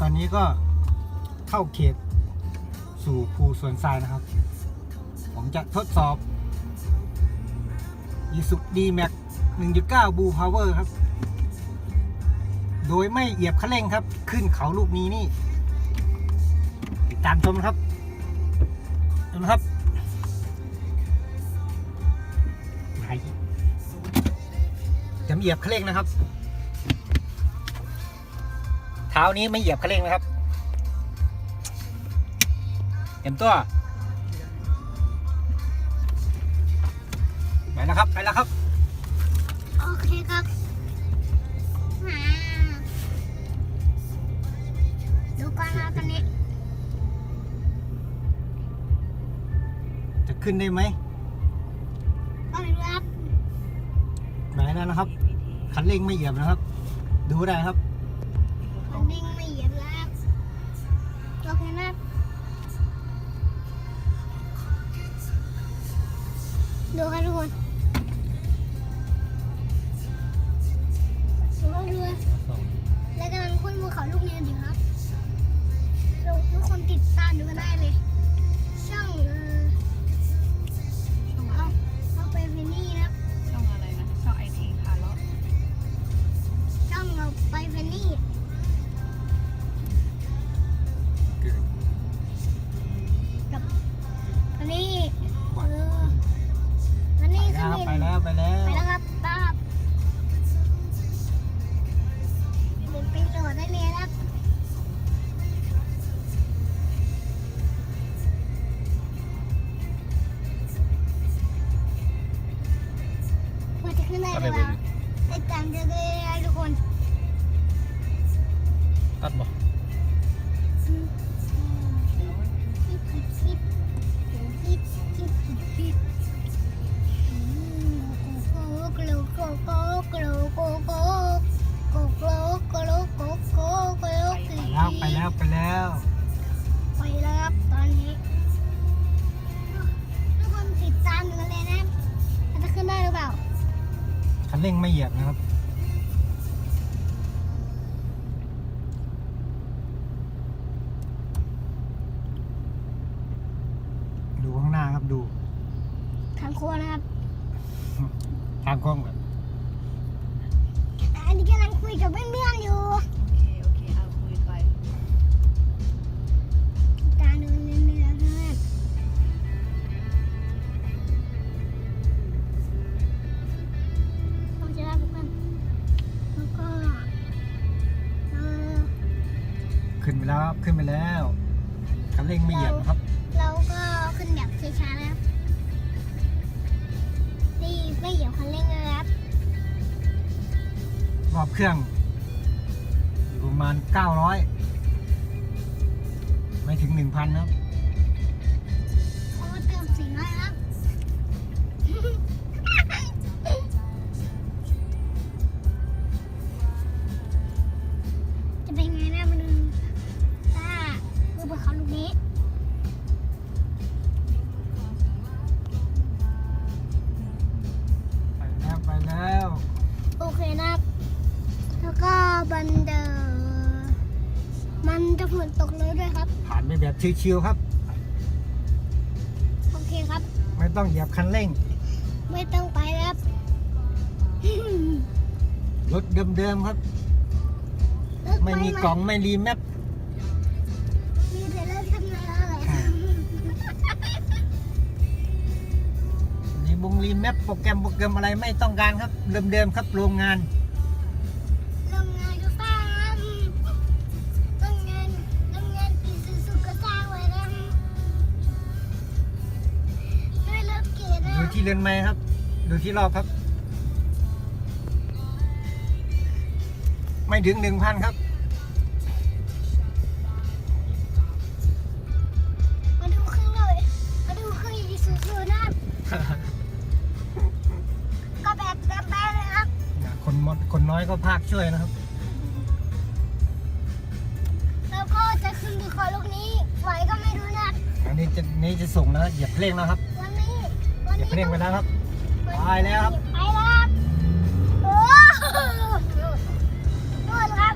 ตอนนี้ก็เข้าเขตสู่ภูสวนทรายนะครับ ผมจะทดสอบยีสุดีแม็ก1.9บูพาวเวอร์ครับ โดยไม่เหยียบคันเร่งครับ ขึ้นเขาลูกนี้นี่ ติดตามชมครับชมนครับจะไม่เหยียบคันเร่งนะครับ ท้านี้ไม่เหยียบคันเร่งนะครับ เต็มตัวไปแล้วครับ ไปแล้วครับ โอเคครับมาดูกันนะตอนนี้ จะขึ้นได้ไหมก็ไม่รู้ครับไหนแล้วนะครับ คันเร่งไม่เหยียบนะครับ ดูได้ครับมัน ดิ้งไม่เหยียบแล้วโอเคนะดูครับทุกคนดูรับดูครับและกำลังขึ้นภูเขาลูกนี้อยู่ครับทุกคนติดตามดูกันได้เลย ขึ้นได้หรือเปล่าติดตามจะได้ทุกคน ตัดบ่ นเร่งไม่เหยียบนะครับ ดูข้างหน้าครับดูทางโค้งนะครับ ทางโค้งแบบแต่อันนี้กำลังคุยกับเพื่อนๆอยู่ แล้วครับขึ้นไปแล้วคันเร่งไม่เหยียบนะครับ เราก็ขึ้นแบบช้าๆนะครับนี่ไม่เหยียบคันเร่งเลยนะครับรอบเครื่องอยู่ประมาณ 900 ไม่ถึง 1,000นะครับเพราะว่าเติมสีน้อยครับ ฝนตกเลยด้วยครับ ผ่านไปแบบชิวๆครับ โอเคครับ ไม่ต้องเหยียบคันเร่ง ไม่ต้องไปแล้วครับรถเดิมๆครับไม่มีกล่องไม่รีแมปมีแต่เรื่องทำงานอะไรครับรีบงรีแมปโปรแกรมโปรแกรมอะไรไม่ต้องการครับ เดิมๆครับโรงงาน ที่เรือนไม้ครับ ดูที่รอบครับ ไม่ถึงหนึ่งพันครับ มาดูเครื่องเลยมาดูเครื่องปีซูซูนะก็แบบแบบแบบเลยครับคนมดคนน้อยก็ภาคช่วยนะครับ แล้วก็จะขึ้นภูเขาลูกนี้ไหวก็ไม่รู้นะอันนี้จะนี้จะส่งนะครับเหยียบเพลงนะครับวันนี้วัน เก็บเร่งไปนะครับไปแล้วครับ ไปแล้วครัโอ้โหโทษครับ